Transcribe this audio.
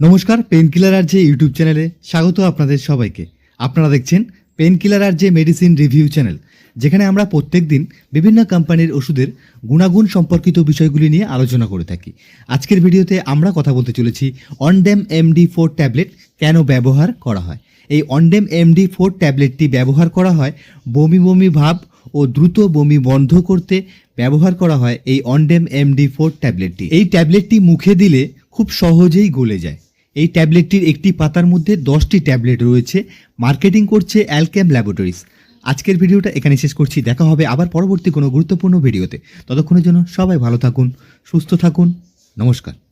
নমস্কার pain killer আর যে YouTube চ্যানেলে স্বাগত আপনাদের সবাইকে। আপনারা দেখছেন পেন কিলার আর যে মেডিসিন রিভিউ চ্যানেল যেখানে আমরা প্রত্যেক দিন বিভিন্ন কোম্পানির ওষুধের গুণাগুণ সম্পর্কিত বিষয়গুলি নিয়ে আলোচনা করে থাকি। আজকের ভিডিওতে আমরা কথা বলতে চলেছি অনডেম এমডি ফোর ট্যাবলেট কেন ব্যবহার করা হয়। এই অনডেম এমডি ফোর ট্যাবলেটটি ব্যবহার করা হয় বমি বমি ভাব ও দ্রুত বমি বন্ধ করতে ব্যবহার করা হয় এই অনডেম এমডি ফোর ট্যাবলেটটি এই ট্যাবলেটটি মুখে দিলে খুব সহজেই গলে যায়। এই ট্যাবলেটটির একটি পাতার মধ্যে দশটি ট্যাবলেট রয়েছে। মার্কেটিং করছে অ্যালকেম ল্যাবরেটরিজ। আজকের ভিডিওটা এখানে শেষ করছি। দেখা হবে আবার পরবর্তী কোনো গুরুত্বপূর্ণ ভিডিওতে। ততক্ষণের জন্য সবাই ভালো থাকুন, সুস্থ থাকুন। নমস্কার।